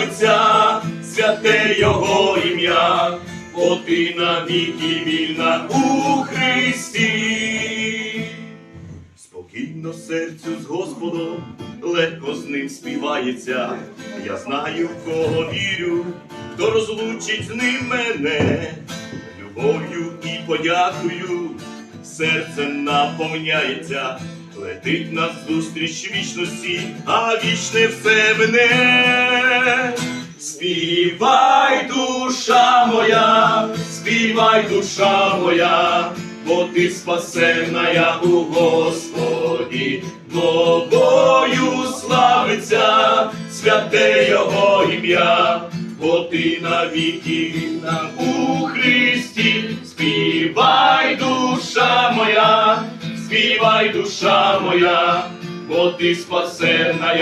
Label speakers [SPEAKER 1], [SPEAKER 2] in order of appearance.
[SPEAKER 1] славиться святе Його ім'я, бо ти навіки вільна у Христі. Спокійно серцю з Господом, легко з ним співається. Я знаю, в кого вірю, хто розлучить з ним мене, любов'ю і подякою, серце наповняється, летить нас зустріч вічності, а вічне все мене. Співай, душа моя, співай, душа моя, бо ти спасена у Господі, тобою славиться святе Його ім'я, бо ти навіки вільна у Христі, співай, душа моя, співай, душа моя, бо ти спасена.